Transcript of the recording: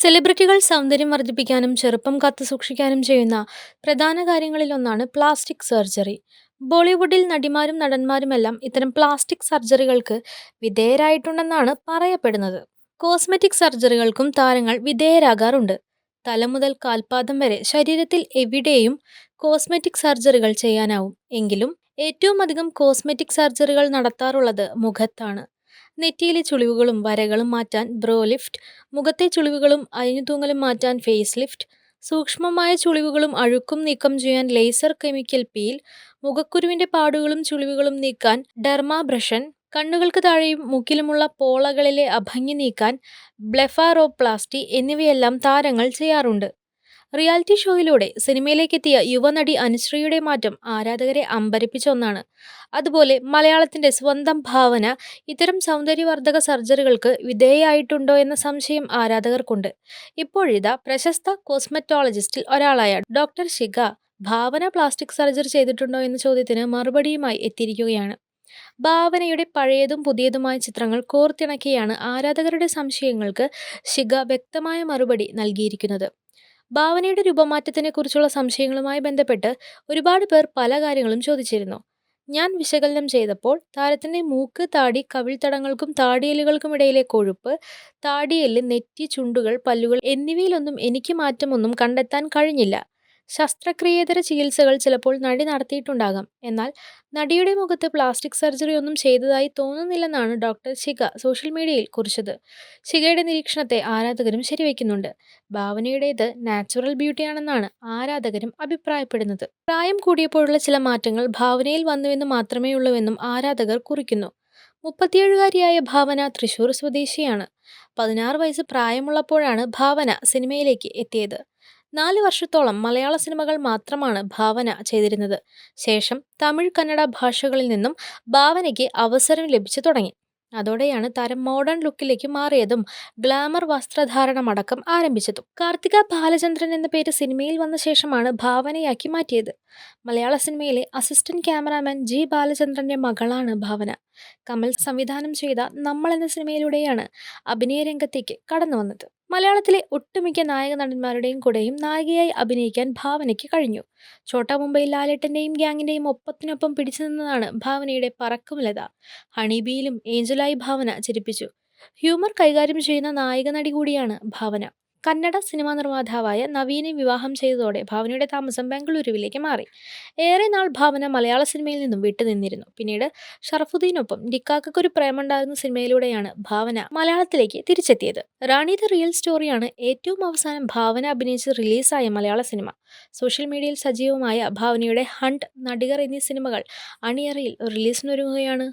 സെലിബ്രിറ്റികൾ സൗന്ദര്യം വർദ്ധിപ്പിക്കാനും ചെറുപ്പം കാത്തുസൂക്ഷിക്കാനും ചെയ്യുന്ന പ്രധാന കാര്യങ്ങളിലൊന്നാണ് പ്ലാസ്റ്റിക് സർജറി. ബോളിവുഡിൽ നടിമാരും നടന്മാരുമെല്ലാം ഇത്തരം പ്ലാസ്റ്റിക് സർജറികൾക്ക് വിധേയരായിട്ടുണ്ടെന്നാണ് പറയപ്പെടുന്നത്. കോസ്മെറ്റിക് സർജറികൾക്കും താരങ്ങൾ വിധേയരാകാറുണ്ട്. തല മുതൽ കാൽപാദം വരെ ശരീരത്തിൽ എവിടെയും കോസ്മെറ്റിക് സർജറികൾ ചെയ്യാനാവും. എങ്കിലും ഏറ്റവും അധികം കോസ്മെറ്റിക് സർജറികൾ നടത്താറുള്ളത് മുഖത്താണ്. നെറ്റിയിലെ ചുളിവുകളും വരകളും മാറ്റാൻ ബ്രോ ലിഫ്റ്റ്, മുഖത്തെ ചുളിവുകളും അയഞ്ഞുതൂങ്ങലും മാറ്റാൻ ഫേസ് ലിഫ്റ്റ്, സൂക്ഷ്മമായ ചുളിവുകളും അഴുക്കും നീക്കം ചെയ്യാൻ ലേസർ കെമിക്കൽ പീൽ, മുഖക്കുരുവിന്റെ പാടുകളും ചുളിവുകളും നീക്കാൻ ഡെർമാബ്രഷൻ, കണ്ണുകൾക്ക് താഴെയും മുക്കിലുമുള്ള പോളകളിലെ അഭംഗി നീക്കാൻ ബ്ലെഫാറോപ്ലാസ്റ്റി എന്നിവയെല്ലാം താരങ്ങൾ ചെയ്യാറുണ്ട്. റിയാലിറ്റി ഷോയിലൂടെ സിനിമയിലേക്കെത്തിയ യുവനടി അനുശ്രീയുടെ മാറ്റം ആരാധകരെ അമ്പരപ്പിച്ച ഒന്നാണ്. അതുപോലെ മലയാളത്തിന്റെ സ്വന്തം ഭാവന ഇത്തരം സൗന്ദര്യവർദ്ധക സർജറികൾക്ക് വിധേയായിട്ടുണ്ടോ എന്ന സംശയം ആരാധകർക്കുണ്ട്. ഇപ്പോഴിതാ പ്രശസ്ത കോസ്മെറ്റോളജിസ്റ്റിൽ ഒരാളായ doctor Shikha Bhavana plastic surgery ചെയ്തിട്ടുണ്ടോ എന്ന ചോദ്യത്തിന് മറുപടിയുമായി എത്തിയിരിക്കുകയാണ്. ഭാവനയുടെ പഴയതും പുതിയതുമായ ചിത്രങ്ങൾ കോർത്തിണക്കിയാണ് ആരാധകരുടെ സംശയങ്ങൾക്ക് ശിഖ വ്യക്തമായ മറുപടി നൽകിയിരിക്കുന്നത്. ഭാവനയുടെ രൂപമാറ്റത്തിനെ കുറിച്ചുള്ള സംശയങ്ങളുമായി ബന്ധപ്പെട്ട് ഒരുപാട് പേർ പല കാര്യങ്ങളും ചോദിച്ചിരുന്നു. ഞാൻ വിശകലനം ചെയ്തപ്പോൾ താരത്തിന്റെ മൂക്ക്, താടി, കവിൾത്തടങ്ങൾക്കും താടിയെല്ലുകൾക്കുമിടയിലെ കൊഴുപ്പ്, താടിയെല്ല്, നെറ്റി, ചുണ്ടുകൾ, പല്ലുകൾ എന്നിവയിലൊന്നും എനിക്ക് മാറ്റമൊന്നും കണ്ടെത്താൻ കഴിഞ്ഞില്ല. ശസ്ത്രക്രിയേതര ചികിത്സകൾ ചിലപ്പോൾ നടി നടത്തിയിട്ടുണ്ടാകാം. എന്നാൽ നടിയുടെ മുഖത്ത് പ്ലാസ്റ്റിക് സർജറി ഒന്നും ചെയ്തതായി തോന്നുന്നില്ലെന്നാണ് ഡോക്ടർ ശിഖ സോഷ്യൽ മീഡിയയിൽ കുറിച്ചത്. ശിഖയുടെ നിരീക്ഷണത്തെ ആരാധകരും ശരിവയ്ക്കുന്നുണ്ട്. ഭാവനയുടേത് നാച്ചുറൽ ബ്യൂട്ടിയാണെന്നാണ് ആരാധകരും അഭിപ്രായപ്പെടുന്നത്. പ്രായം കൂടിയപ്പോഴുള്ള ചില മാറ്റങ്ങൾ ഭാവനയിൽ വന്നുവെന്ന് മാത്രമേയുള്ളൂവെന്നും ആരാധകർ കുറിക്കുന്നു. മുപ്പത്തിയേഴുകാരിയായ ഭാവന തൃശൂർ സ്വദേശിയാണ്. പതിനാറ് വയസ്സ് പ്രായമുള്ളപ്പോഴാണ് ഭാവന സിനിമയിലേക്ക് എത്തിയത്. നാല് വർഷത്തോളം മലയാള സിനിമകൾ മാത്രമാണ് ഭാവന ചെയ്തിരുന്നത്. ശേഷം തമിഴ്, കന്നഡ ഭാഷകളിൽ നിന്നും ഭാവനയ്ക്ക് അവസരം ലഭിച്ചു തുടങ്ങി. അതോടെയാണ് താരം മോഡേൺ ലുക്കിലേക്ക് മാറിയതും ഗ്ലാമർ വസ്ത്രധാരണമടക്കം ആരംഭിച്ചതും. കാർത്തിക ബാലചന്ദ്രൻ എന്ന പേര് സിനിമയിൽ വന്ന ശേഷമാണ് ഭാവനയാക്കി മാറ്റിയത്. മലയാള സിനിമയിലെ അസിസ്റ്റന്റ് ക്യാമറാമാൻ ജി ബാലചന്ദ്രന്റെ മകളാണ് ഭാവന. കമൽ സംവിധാനം ചെയ്ത നമ്മൾ എന്ന സിനിമയിലൂടെയാണ് അഭിനയരംഗത്തേക്ക് കടന്നുവന്നത്. മലയാളത്തിലെ ഒട്ടുമിക്ക നായക നടന്മാരുടെയും കൂടെയും നായികയായി അഭിനയിക്കാൻ ഭാവനയ്ക്ക് കഴിഞ്ഞു. ചോട്ടാ മുംബൈ ലാലേട്ടന്റെയും ഗ്യാങ്ങിന്റെയും ഒപ്പത്തിനൊപ്പം പിടിച്ചു നിന്നതാണ് ഭാവനയുടെ പറക്കും ലത. ഹണിബിയിലും ഏഞ്ചലായി ഭാവന ചിരിപ്പിച്ചു. ഹ്യൂമർ കൈകാര്യം ചെയ്യുന്ന നായികനടി കൂടിയാണ് ഭാവന. കന്നഡ സിനിമാ നിർമ്മാതാവായ നവീനെ വിവാഹം ചെയ്തതോടെ ഭാവനയുടെ താമസം ബംഗളൂരുവിലേക്ക് മാറി. ഏറെ നാൾ ഭാവന മലയാള സിനിമയിൽ നിന്നും വിട്ടുനിന്നിരുന്നു. പിന്നീട് ഷറഫുദ്ദീനൊപ്പം ഡിക്കാക്കൊരു പ്രേമമുണ്ടായിരുന്നു സിനിമയിലൂടെയാണ് ഭാവന മലയാളത്തിലേക്ക് തിരിച്ചെത്തിയത്. റാണി ദ റിയൽ സ്റ്റോറിയാണ് ഏറ്റവും അവസാനം ഭാവന അഭിനയിച്ച് റിലീസായ മലയാള സിനിമ. സോഷ്യൽ മീഡിയയിൽ സജീവമായ ഭാവനയുടെ ഹണ്ട്, നടികർ എന്നീ സിനിമകൾ അണിയറയിൽ റിലീസിനൊരുങ്ങുകയാണ്.